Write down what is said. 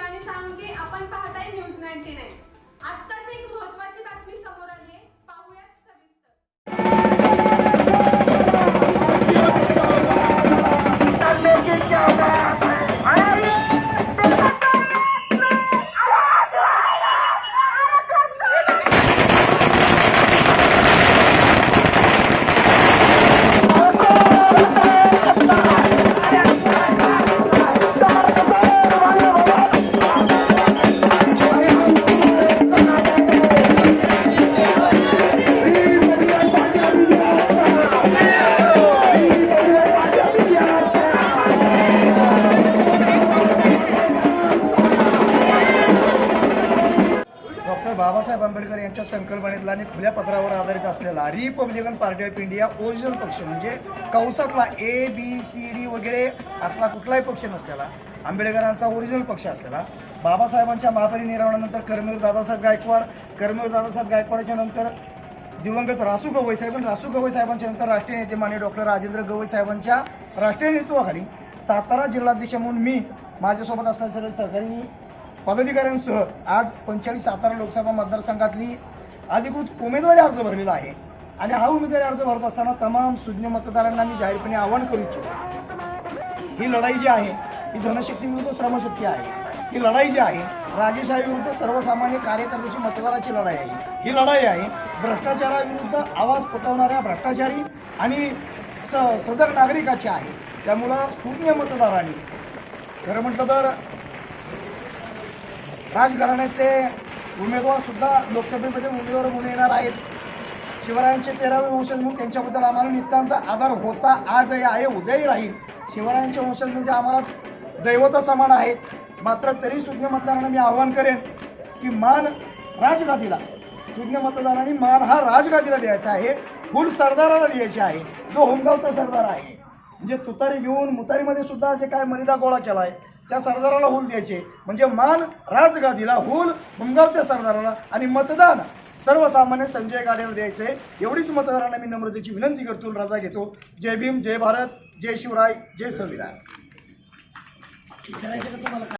शिवानी साळुंके आपण पाहताय news ninety nine. आत्ताच एक बाबासाहेब आंबेडकर यांच्या संकल्पनेतला आणि खुल्या पत्रावर आधारित असलेला Republican party of India original पक्ष म्हणजे कंसातला ए बी सी डी वगैरे असला कुठलाही पक्ष नसलेला आंबेडकरांचा ओरिजिनल पक्ष असलेला बाबासाहेबांच्या महापरिनिर्वाणानंतर कर्मवीर दादासाहेब गायकवाड कर्मवीर दादासाहेब गायकवाडच्या नंतर दिवंगत रासू गवई साहेब आणि रासू गवई साहेबांच्या नंतर राष्ट्रीय नेते माने डॉक्टर राजेंद्र गवई साहेबांच्या राष्ट्रीय नेतृत्वाखाली सातारा जिल्हाध्यक्ष म्हणून मी माझ्यासोबत असणारे सगळे सहकारी पदाधिकाऱ्यांसह आज पंचेचाळीस सातारा लोकसभा मतदारसंघातली अधिकृत उमेदवारी अर्ज भरलेला आहे. आणि हा उमेदवारी अर्ज भरत असताना तमाम सुज्ञ मतदारांना मी जाहीरपणे आवाहन करू इच्छितो. ही लढाई जी आहे ही धनशक्ती विरुद्ध श्रमशक्ती आहे. ही लढाई जी आहे राजेशाही विरुद्ध सर्वसामान्य कार्यकर्त्याची मतदाराची लढाई आहे. ही लढाई आहे भ्रष्टाचाराविरुद्ध आवाज पटवणाऱ्या भ्रष्टाचारी आणि स सजग नागरिकाची आहे. त्यामुळं शून्य मतदारांनी खरं म्हटलं तर राजघराण्याचे उमेदवार सुद्धा लोकसभेमध्ये उमेदवार म्हणून येणार आहेत. शिवरायांचे तेरावे वंशज म्हणून त्यांच्याबद्दल आम्हाला नितांत आधार होता. आजही आहे उद्याही राहील. शिवरायांचे वंशज म्हणजे आम्हाला दैवता समान आहेत. मात्र तरी सुज्ञ मतदारांना मी आवाहन करेन की मान राजगादीला सुज्ञ मतदारांनी मान हा राजगादीला द्यायचा आहे. फुल सरदाराला द्यायची आहे. जो होमगावचा सरदार आहे. म्हणजे तुतारी घेऊन मुतारीमध्ये सुद्धा जे काय मलिदा गोळा केला आहे त्या सरदाराला हुल द्यायचे. म्हणजे मान राजगादीला हुल मुंगावच्या सरदाराला आणि मतदान. सर्वसामान्य संजय गाडेला द्यायचे. एवढीच मतदारांना मी नम्रतेची विनंती करतो रजा घेतो. जय भीम जय भारत जय शिवराय जय संविधान.